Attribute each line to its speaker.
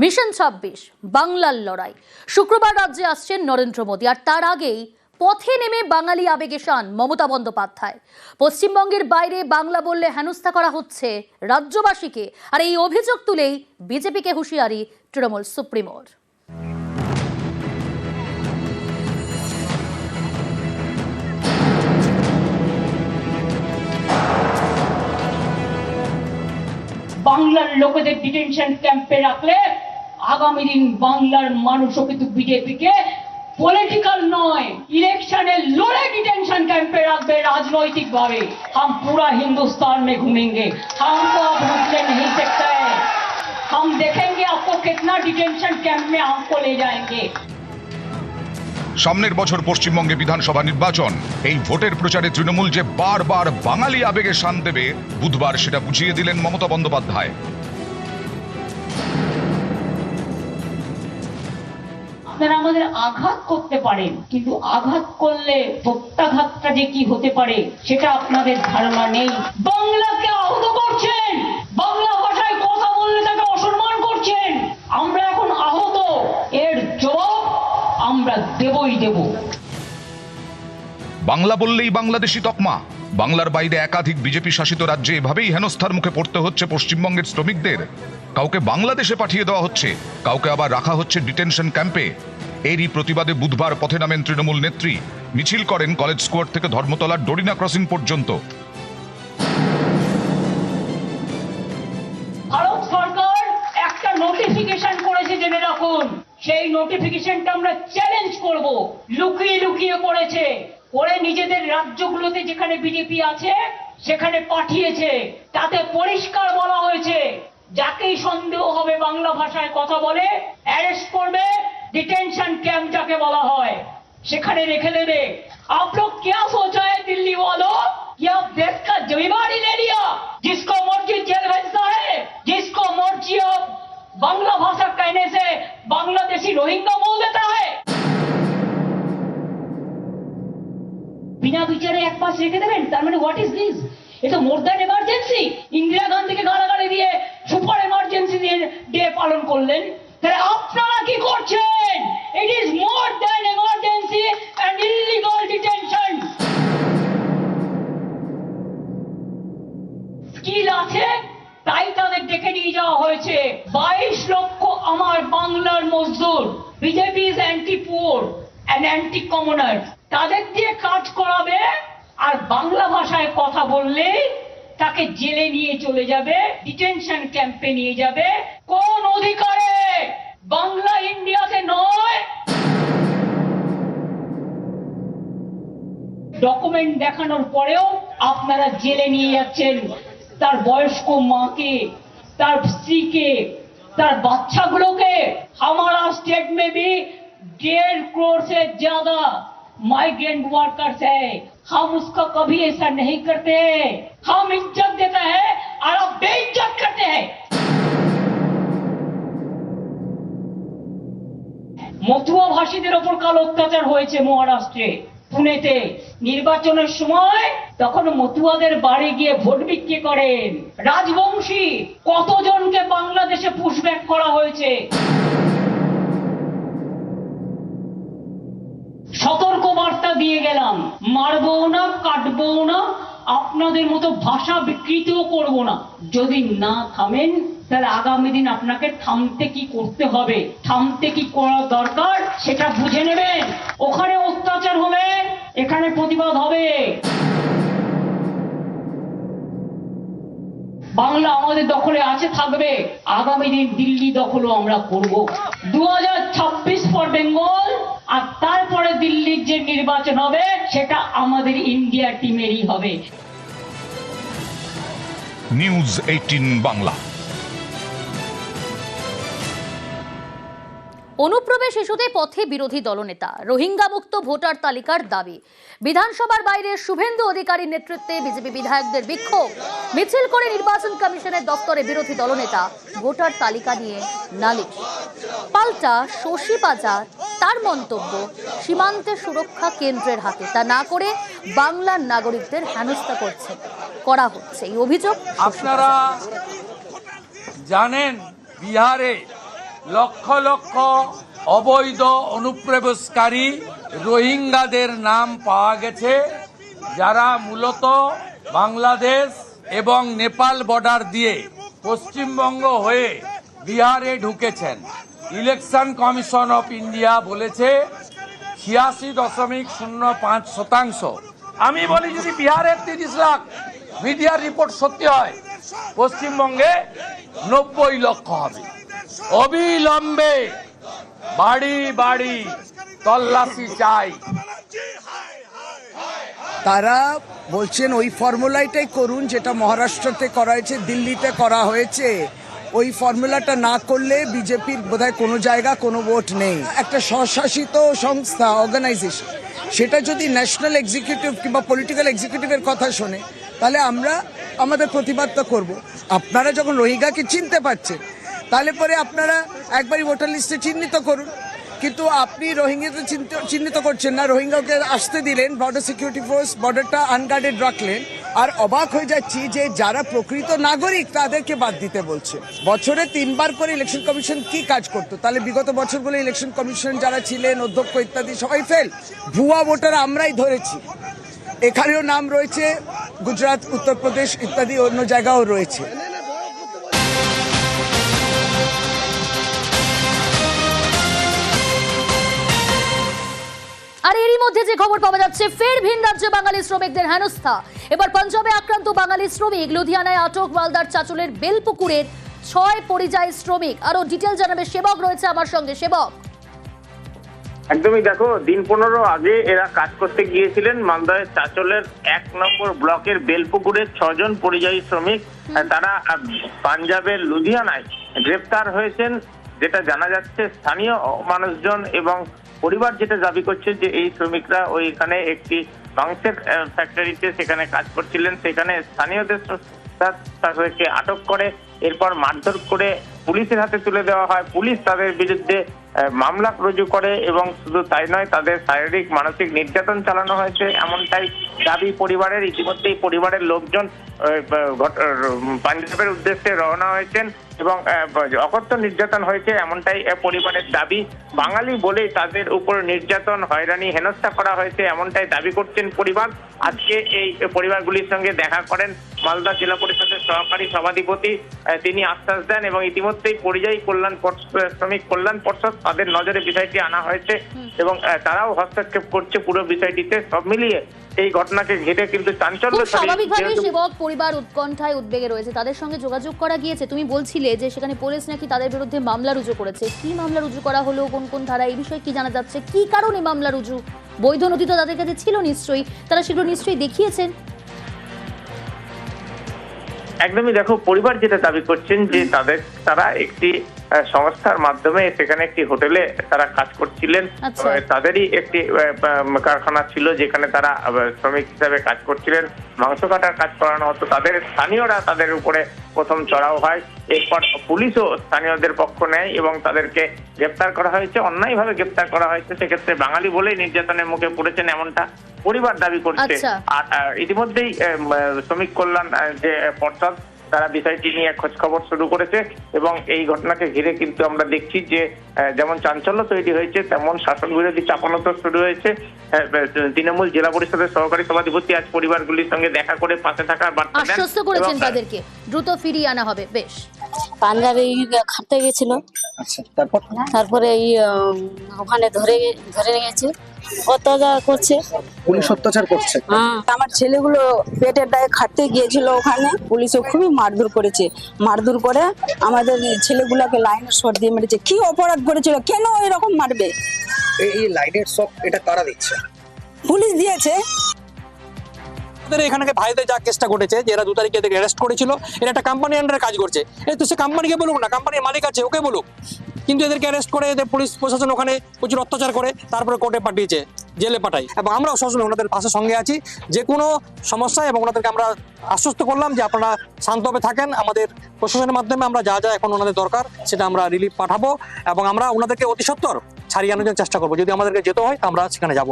Speaker 1: Mission ছাব্বিশ, বাংলার লড়াই। শুক্রবার রাজ্যে আসছেন নরেন্দ্র মোদী, আর তার আগেই পথে নেমে বাঙালি আবেগে শান মমতা বন্দ্যোপাধ্যায়। পশ্চিমবঙ্গের বাইরে বাংলা বললে হেনস্থা করা হচ্ছে রাজ্যবাসীকে, আর এই অভিযোগ তুলেই বিজেপিকে হুঁশিয়ারি তৃণমূল সুপ্রিমোর।
Speaker 2: বাংলার লোকেদের ডিটেনশন ক্যাম্পে রাখলে আগামী দিন বাংলার মানুষও কিন্তু বিজেপিকে পলিটিক্যাল নয় ইলেকশনে লড়ে डिटेंशन कैंप पे रख दे राजनैतिक भावे हम पूरा हिंदुस्तान में घूमेंगे हमको अब रुकने नहीं सकता है हम देखेंगे आपको कितना डिटेंशन कैंप में हमको ले जाएंगे
Speaker 3: সামনের বছর পশ্চিমবঙ্গে বিধানসভা নির্বাচন এই ভোটের প্রচারে তৃণমূল যে বারবার বাঙালি আবেগে শান দেবে বুধবার সেটা বুঝিয়ে দিলেন মমতা বন্দ্যোপাধ্যায়
Speaker 2: আপনারা আমাদের আঘাত করতে পারেন, কিন্তু আঘাত করলে প্রত্যাঘাতটা যে কি হতে পারে, সেটা আপনাদের ধারণা নেই। বাংলাকে আহত করছেন! বাংলা ভাষায় কথা বললে তাকে অসম্মান করছেন! আমরা এখন আহত। এর জবাব আমরা দেবই দেব।
Speaker 3: বাংলা বললেই বাংলাদেশি তকমা। বাংলার বাইরে একাধিক বিজেপি শাসিত রাজ্যে এভাবেই হেনস্থার মুখে পড়তে হচ্ছে পশ্চিমবঙ্গের শ্রমিকদের। কাউকে বাংলাদেশে পাঠিয়ে দেওয়া হচ্ছে, কাউকে আবার রাখা হচ্ছে ডিটেনশন ক্যাম্পে। এরই প্রতিবাদে বুধবার পথে নামেন তৃণমূল নেত্রী। মিছিল করেন কলেজ স্কোয়ার থেকে ধর্মতলার ডরিনা ক্রসিং পর্যন্ত।
Speaker 2: ভারত সরকার একটা নোটিফিকেশন করেছে জেনে রাখুন। সেই নোটিফিকেশনটা আমরা চ্যালেঞ্জ করব। লুকিয়ে লুকিয়ে করেছে। করে নিজেদের রাজ্যগুলোতে যেখানে বিজেপি আছে, সেখানে পাঠিয়েছে। তাতে পরিষ্কার বলা হয়েছে। যাকেই সন্দেহ হবে বাংলা ভাষায় কথা বলে অ্যারেস্ট করবে ডিটেনশন ক্যাম্প যাকে বলা হয় সেখানে রেখে দেবে आप लोग क्या सोचा है दिल्ली वालों कि आप देश का जिम्मेवार ही ले लिया जिसको मर्जी जेल भेजता है जिसको मर्जी आप बांग्ला भाषा कहने से बांग्लादेशी रोहिंगा बोल देता है বিনা বিচারে এক পাশ রেখে দেবেন তার মানে হোয়াট ইজ দিস এ তো মোর দ্যান এমার্জেন্সি ইন্দিরা গান্ধীকে গালাগালি দিয়ে সুপার এমার্জেন্সি ডে পালন করলেন। তাহলে আপনারা কি করছেন? It is more than emergency and illegal detention skill আছে, তাই তাদের ডেকে নিয়ে যাওয়া হয়েছে। বাইশ লক্ষ আমার বাংলার মজদুর। BJP is anti poor and anti commoner তাদের দিয়ে কাজ করাবে আর বাংলা ভাষায় কথা বললে তাকে জেলে নিয়ে চলে যাবে ডিটেনশন ক্যাম্পে নিয়ে যাবে কোন অধিকারে বাংলা ইন্ডিয়াতে নয় ডকুমেন্ট দেখানোর পরেও আপনারা জেলে নিয়ে যাচ্ছেন তার বয়স্ক মাকে তার স্ত্রীকে তার বাচ্চাগুলোকে हमारा स्टेट में भी डेढ़ करोड़ से ज्यादा माइग्रेंट वर्कर्स है हम उसका कभी ऐसा नहीं करते हम इज्जत देते हैं और आप बेइज्जत करते हैं মতুয়া ভাষীদের ওপর কাল অত্যাচার হয়েছে মহারাষ্ট্রে পুনেতে নির্বাচনের সময় তখন মতুয়াদের বাড়ি গিয়ে ভোট বিক্রি করেন রাজবংশী কতজনকে বাংলাদেশে পুশব্যাক করা হয়েছে সতর্ক বার্তা দিয়ে গেলাম। মারবো না কাটবো না, আপনাদের মতো ভাষা বিকৃতিও করব না। যদি না থামেন, তাহলে আগামী দিন আপনাকে থামতে কি করতে হবে, থামতে কি করা দরকার, সেটা বুঝে নেবেন। ওখানে অত্যাচার হবে, এখানে প্রতিবাদ হবে। বাংলা আমাদের দখলে আছে, থাকবে। আগামী দিন দিল্লি দখলও আমরা করব। দু হাজার ছাব্বিশ ফর বেঙ্গল আর তারপরে দিল্লির যে নির্বাচন হবে, সেটা আমাদের ইন্ডিয়া টিমেরই হবে।
Speaker 3: নিউজ এইটিন বাংলা
Speaker 1: অনুপ্রবেশ ইস্যুতে পথে বিরোধী দলনেতা। রোহিঙ্গা মুক্ত ভোটার তালিকার দাবি। বিধানসভার বাইরে শুভেন্দু অধিকারীর নেতৃত্বে বিজেপি বিধায়কদের বিক্ষোভ। মিছিল করে নির্বাচন কমিশনের দপ্তরে বিরোধী দলনেতা। ভোটার তালিকা নিয়ে নালিশ। পাল্টা শশী বাজার, তার মন্তব্য, সীমান্তে সুরক্ষা কেন্দ্রের হাতে। তা না করে বাংলার নাগরিকদের হেনস্থা করছে। করা হচ্ছে। এই অভিযোগ
Speaker 4: আপনারা জানেন বিহারে লক্ষ লক্ষ অবৈধ অনুপ্রবেশকারী রোহিঙ্গাদের নাম পাওয়া গেছে, যারা মূলত বাংলাদেশ এবং নেপাল বর্ডার দিয়ে পশ্চিমবঙ্গ হয়ে বিহারে ঢুকেছেন। ইলেকশন কমিশন অফ ইন্ডিয়া বলেছে, ছিয়াশি দশমিক শূন্য পাঁচ শতাংশ। আমি বলি, যদি বিহারের তিরিশ লাখ মিডিয়ার রিপোর্ট সত্যি হয়, পশ্চিমবঙ্গে নব্বই লক্ষ হবে। অবিলম্বে বাড়ি বাড়ি তল্লাশি চাই।
Speaker 5: তারা বলছেন ওই ফর্মুলাটাই করুন যেটা মহারাষ্ট্রতে করা হয়েছে, দিল্লিতে করা হয়েছে। ওই ফর্মুলাটা না করলে বিজেপির বোধহয় কোনো জায়গা, কোনো ভোট নেই। একটা স্বশাসিত সংস্থা অর্গানাইজেশন সেটা যদি ন্যাশনাল এক্সিকিউটিভ কিংবা পলিটিক্যাল এক্সিকিউটিভের কথা শোনে, তাহলে আমরা আমাদের প্রতিবাদটা করব। আপনারা যখন রোহিঙ্গাকে চিনতে পারছেন তাহলে পরে আপনারা একবারই ভোটার লিস্টে চিহ্নিত করুন। কিন্তু আপনি রোহিঙ্গাকে চিহ্নিত- করছেন না। রোহিঙ্গাকে আসতে দিলেন বর্ডার সিকিউরিটি ফোর্স বর্ডারটা আনগার্ডেড রাখলেন। আর অবাক হয়ে যাচ্ছি যে যারা প্রকৃত নাগরিক, তাদেরকে বাদ দিতে বলছে। বছরে তিনবার করে ইলেকশন কমিশন কি কাজ করতো? তাহলে বিগত বছরগুলো ইলেকশন কমিশন যারা ছিলেন, অধ্যক্ষ ইত্যাদি, সবাই ফেল ভুয়া ভোটার আমরাই ধরেছি। এখানেও নাম রয়েছে, গুজরাট, উত্তরপ্রদেশ ইত্যাদি অন্য জায়গাও রয়েছে।
Speaker 1: মধ্যে যে খবর পাওয়া যাচ্ছে ফের ভিন রাজ্যে বাঙালি শ্রমিকদের হেনস্থা। এবার পাঞ্জাবে আক্রান্ত বাঙালি শ্রমিক লুধিয়ানায় আটক মালদার চাচলের বেলপুকুরের ছয় পরিযায়ী শ্রমিক। আরও ডিটেল জানাবে সেবক রয়েছে আমার সঙ্গে। সেবক।
Speaker 6: একদমই দেখো দিন পনেরো আগে এরা কাজ করতে গিয়েছিলেন মালদহের চাচলের এক নম্বর ব্লকের বেলপুকুরের ছজন পরিযায়ী শ্রমিক। তারা পাঞ্জাবের লুধিয়ানায় গ্রেপ্তার হয়েছেন। যেটা জানা যাচ্ছে, স্থানীয় মানুষজন এবং পরিবার যেটা দাবি করছে যে এই শ্রমিকরা ওইখানে একটি মাংসের ফ্যাক্টরিতে সেখানে কাজ করছিলেন। সেখানে স্থানীয়দের তাদেরকে আটক করে, এরপর মারধর করে পুলিশের হাতে তুলে দেওয়া হয়। পুলিশ তাদের বিরুদ্ধে মামলা রুজু করে এবং শুধু তাই নয়, তাদের শারীরিক, মানসিক নির্যাতন চালানো হয়েছে এমনটাই দাবি পরিবারের। ইতিমধ্যেই পরিবারের লোকজন পাঞ্জাবের উদ্দেশ্যে রওনা হয়েছেন। এবং অকথ্য নির্যাতন হয়েছে এমনটাই পরিবারের দাবি। বাঙালি বলেই তাদের উপর নির্যাতন হয়রানি হেনস্থা করা হয়েছে এমনটাই দাবি করছেন পরিবার। আজকে এই পরিবারগুলির সঙ্গে দেখা করেন মালদা জেলা পরিষদের সহকারী সভাধিপতি তিনি আশ্বাস দেন এবং ইতিমধ্যেই পরিযায়ী কল্যাণ শ্রমিক কল্যাণ পর্ষদ তাদের নজরে বিষয়টি আনা হয়েছে এবং তারাও হস্তক্ষেপ করছে পুরো বিষয়টিতে। সব মিলিয়ে এই ঘটনাকে ঘিরে কিন্তু চাঞ্চল্য ছড়িয়ে-
Speaker 1: সেবক পরিবার উৎকণ্ঠায় উদ্বেগে রয়েছে। তাদের সঙ্গে যোগাযোগ করা গিয়েছে। তুমি বলছিলে যে সেখানে পুলিশ নাকি তাদের বিরুদ্ধে মামলা রুজু করেছে। কি মামলা রুজু করা হলো? কোন কোন ধারা? এই বিষয়ে কি জানা যাচ্ছে? কি কারণে মামলা রুজু? বৈধ নথি তো তাদের কাছে ছিল নিশ্চয়ই। তারা সেগুলো নিশ্চয়ই দেখিয়েছেন।
Speaker 6: একদমই দেখো পরিবার যেটা দাবি করছেন যে তাদের তারা একটি সংস্থার মাধ্যমে সেখানে একটি হোটেলে তারা কাজ করছিলেন।
Speaker 1: আচ্ছা।
Speaker 6: তাদেরই একটি কারখানা ছিল যেখানে তারা শ্রমিক হিসাবে কাজ করছিলেন। মাংস কাটার কাজ করানো হতো। তাদের স্থানীয়রা তাদের উপরে প্রথম চড়াও হয়। এরপর পুলিশও স্থানীয়দের পক্ষ নেয় এবং তাদেরকে গ্রেপ্তার করা হয়েছে। অন্যায়ভাবে গ্রেপ্তার করা হয়েছে। সেক্ষেত্রে বাঙালি বলেই নির্যাতনের মুখে পড়েছেন এমনটা পরিবার দাবি করছে।
Speaker 1: আচ্ছা।
Speaker 6: আর ইতিমধ্যেই শ্রমিক কল্যাণ যে পর্ষদ তারা বিষয়টি নিয়ে খোঁজখবর শুরু করেছে এবং এই ঘটনাকে ঘিরে কিন্তু আমরা দেখছি যে যেমন চাঞ্চল্য তৈরি হয়েছে তেমন শাসন বিরোধী চাপানোতর শুরু হয়েছে। তৃণমূল জেলা পরিষদের সহকারী সভাধিপতি আজ পরিবারগুলির সঙ্গে দেখা করে পাশে থাকার বার্তা দেন।
Speaker 1: আশ্বস্ত করেছেন তাদেরকে। দ্রুত ফিরিয়ে আনা হবে। বেশ।
Speaker 7: পাঞ্জাবে খাটতে গেছিল।
Speaker 5: আচ্ছা তারপরে?
Speaker 7: এই ওখানে ধরে ধরে নিয়ে গেছে অত্যাচার করছে।
Speaker 5: পুলিশ অত্যাচার করছে?
Speaker 7: হ্যাঁ।
Speaker 8: আমার ছেলেগুলো পেটের দায়ে খাটতে গিয়েছিল ওখানে। পুলিশও খুবই মারধর করেছে। মারধর করে আমাদের ছেলেগুলোকে লাইনের শর্ট দিয়ে মেরেছে। কি অপরাধ করেছিল? কেন এরকম মারবে?
Speaker 5: এই লাইনের সব এটা কারা দিচ্ছে?
Speaker 8: পুলিশ দিয়েছে।
Speaker 9: আমাদের এখানে ভাইদের যা কেসটা ঘটেছে, যে এরা দু তারিখে এদেরকে অ্যারেস্ট করেছিল, এরা একটা কোম্পানি আন্ডারে কাজ করছে। এই তো সে কোম্পানিকে বলুক না কোম্পানির মালিক আছে, ওকে বলুক। কিন্তু এদেরকে অ্যারেস্ট করে এদের পুলিশ প্রশাসন ওখানে প্রচুর অত্যাচার করে, তারপরে কোর্টে পাঠিয়েছে, জেলে পাঠাই এবং আমরাও সবসময় ওনাদের পাশে সঙ্গে আছি। যে কোনো সমস্যা এবং ওনাদেরকে আমরা আশ্বস্ত করলাম যে আপনারা শান্তভাবে থাকেন, আমাদের প্রশাসনের মাধ্যমে আমরা যা যা এখন ওনাদের দরকার, সেটা আমরা রিলিফ পাঠাবো। এবং আমরা ওনাদেরকে অতি সত্বর ছাড়িয়ে আনার চেষ্টা করব। যদি আমাদেরকে যেতে হয়, আমরা সেখানে যাব।